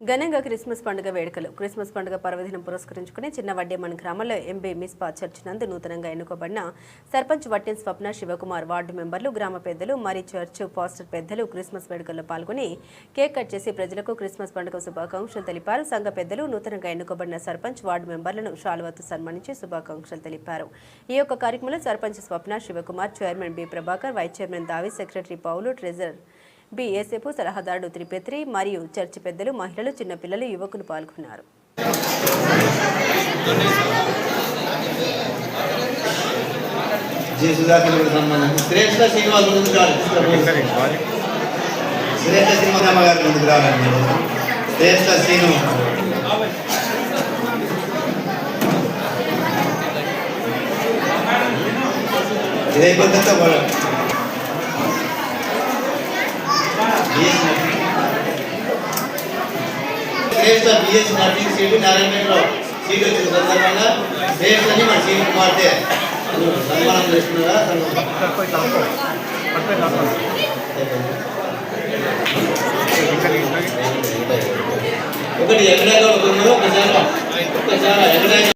ఘనంగా క్రిస్మస్ పండుగ వేడుకలు. క్రిస్మస్ పండుగ పర్వదినం పురస్కరించుకుని చిన్న వడ్డేమన్ గ్రామంలో ఎంబీ మిస్పా చర్చ్ నందు నూతనంగా ఎన్నుకోబడిన సర్పంచ్ వట్టెన్ స్వప్న శివకుమార్ వార్డు మెంబర్లు గ్రామ పెద్దలు మరి చర్చ్ పాస్టర్ పెద్దలు క్రిస్మస్ వేడుకల్లో పాల్గొని కేక్ కట్ చేసి ప్రజలకు క్రిస్మస్ పండుగ శుభాకాంక్షలు తెలిపారు. సంఘ పెద్దలు నూతనంగా ఎన్నుకోబడిన సర్పంచ్ వార్డు మెంబర్లను శాలువతో సన్మానించి శుభాకాంక్షలు తెలిపారు. ఈ యొక్క కార్యక్రమంలో sarpanch Swapna Shivakumar chairman B Prabhakar vice chairman Davi secretary Paulu treasurer BSF సలహాదారుడు త్రిపేత్రి మరియు చర్చి పెద్దలు మహిళలు చిన్నపిల్లలు యువకులు పాల్గొన్నారు. శ్రేష్ఠ శ్రీనివాస్ ముందుకు రావాలి. శ్రేష్ఠ శ్రీనివాసమ్మ ముందుకు రావాలండి Shreshta Srinu. Shreshta BSc nursing seat నారాయణపేటలో seat వచ్చిన సందర్భంగా రేపు అని మన సీని కుమార్తె సన్మానం చేస్తున్నారా? ఒకటి ఎక్కడ ఒకసారి ఒకసారి ఎక్కడ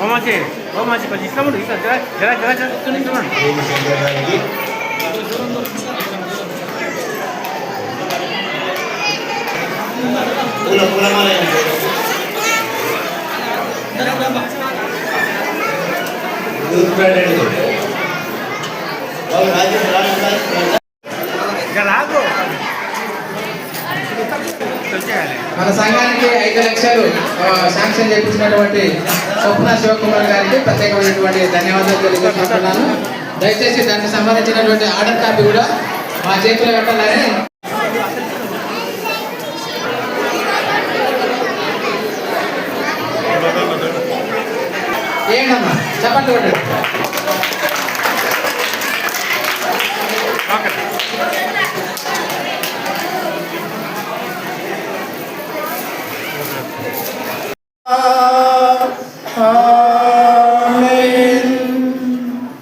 ఓమాచి ఓమాచి కొంచెం ఇష్టం ఉండు ఇట్లా జరా జరా జరా జరా చూడండి చూడండి పూల పూలమాల మన సంఘానికి ఐదు లక్షలు శాంక్షన్ చేయించినటువంటి స్వప్న శివకుమార్ గారికి ప్రత్యేకమైనటువంటి ధన్యవాదాలు తెలియజేస్తున్నాను దయచేసి దానికి సంబంధించినటువంటి ఆర్డర్ కాపీ కూడా మా చేతిలో పెట్టాలని ఏంటమ్మా? చెప్పండి.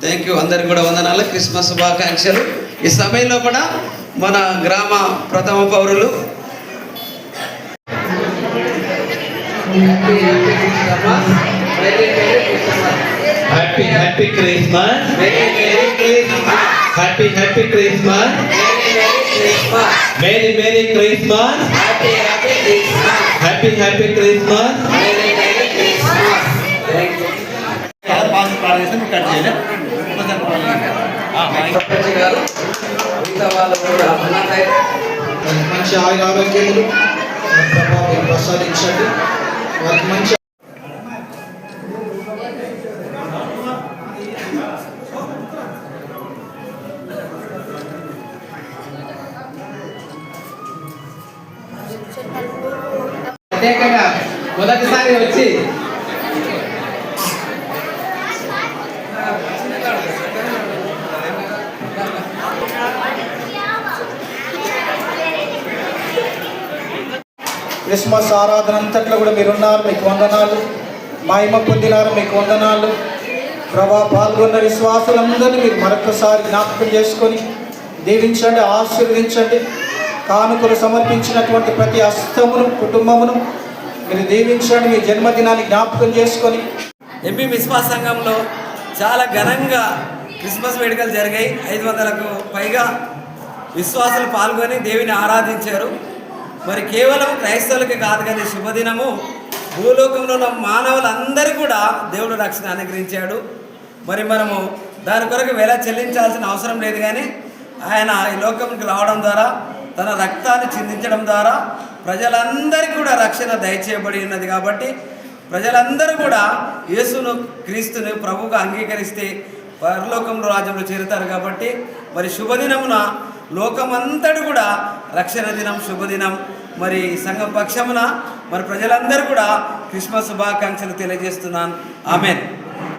థ్యాంక్ యూ అందరికి కూడా వందనాలు. క్రిస్మస్ శుభాకాంక్షలు. ఈ సమయంలో కూడా మన గ్రామ ప్రథమ పౌరులు happy happy Christmas happy happy Christmas merry merry Christmas happy happy Christmas pass పాడేస్తే మీరు కట్ చేయలే సర్పంచ్ గారు మిగతా వాళ్ళు కూడా అన్నదాయ మంచి ఆయుర ఆరోగ్యములు మన ప్రభావం ప్రసాదించండి వారికి మంచి ప్రత్యేకంగా మొదటిసారి వచ్చి క్రిస్మస్ ఆరాధన అంతట్లో కూడా మీరున్నారు మీకు వందనాలు. మహిమ పొందినారు మీకు వందనాలు. ప్రభా పాల్గొన్న విశ్వాసులందరినీ మీరు మరొకసారి జ్ఞాపకం చేసుకొని దీవించండి ఆశీర్వదించండి. కానుకలు సమర్పించినటువంటి ప్రతి హస్తమును కుటుంబమును మీరు దీవించండి మీ జన్మదినాన్ని జ్ఞాపకం చేసుకొని. ఎంపీ మిస్పా సంఘంలో చాలా ఘనంగా క్రిస్మస్ వేడుకలు జరిగాయి. ఐదు వందలకు పైగా విశ్వాసులు పాల్గొని దేవిని ఆరాధించారు. మరి కేవలం క్రైస్తవులకి కాదు కానీ శుభదినము భూలోకంలో ఉన్న మానవులందరూ కూడా దేవుడు రక్షణ అనుగ్రహించాడు. మరి మనము దాని కొరకు వెల చెల్లించాల్సిన అవసరం లేదు కానీ ఆయన ఈ లోకంకి రావడం ద్వారా తన రక్తాన్ని చిందించడం ద్వారా ప్రజలందరికీ కూడా రక్షణ దయచేయబడి ఉన్నది కాబట్టి ప్రజలందరూ కూడా యేసును క్రీస్తుని ప్రభువుగా అంగీకరిస్తే పరలోకంలో రాజ్యంలో చేరుతారు కాబట్టి మరి శుభదినమున లోకమంతటి కూడా రక్షణ దినం శుభదినం. మరి సంఘం పక్షమున మరి ప్రజలందరూ కూడా క్రిస్మస్ శుభాకాంక్షలు తెలియజేస్తున్నాను. ఆమెన్.